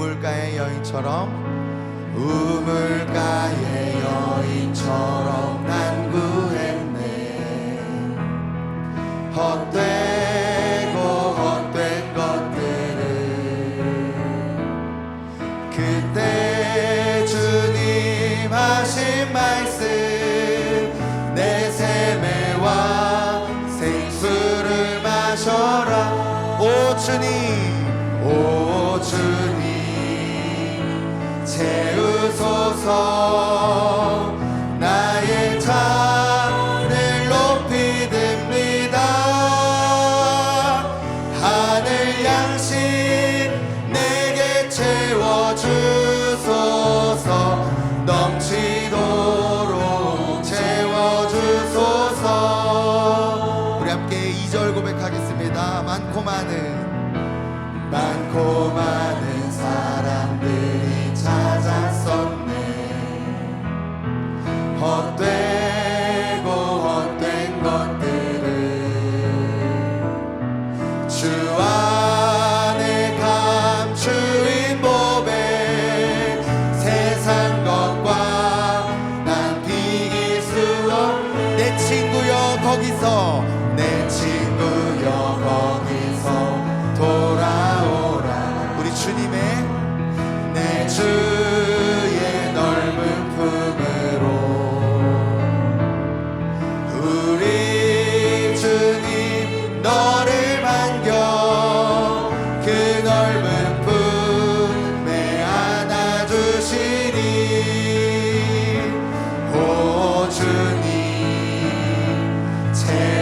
우물가의 여인처럼 우물가의 여인처럼 난 구했네. 헛되고 헛된 것들을 그때 주님 하신 말씀 채우소서. 나의 잔을 높이 듭니다. 하늘 양식 내게 채워주소서. 넘치도록 채워주소서. 우리 함께 2절 고백하겠습니다. 많고 많은 많고 많은 채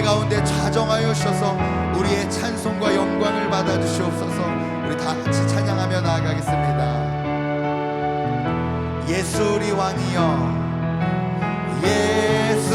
예배 가운데 좌정하여 주셔서 우리의 찬송과 영광을 받아 주시옵소서. 우리 다 같이 찬양하며 나아가겠습니다. 예수 우리 왕이여. 예수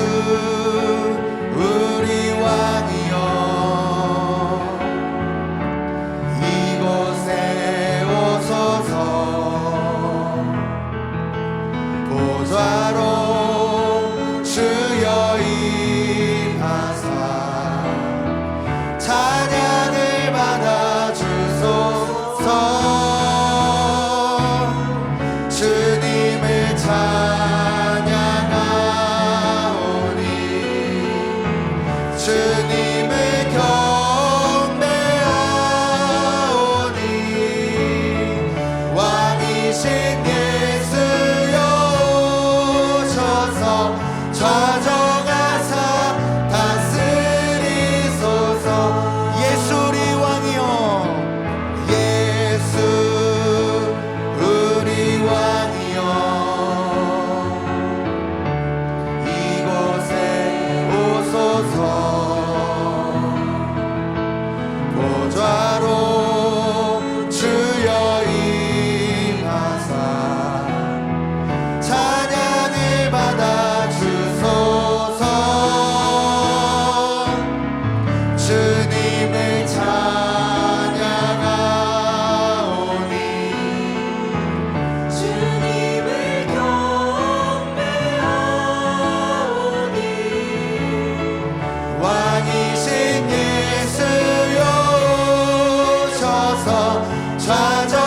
찾아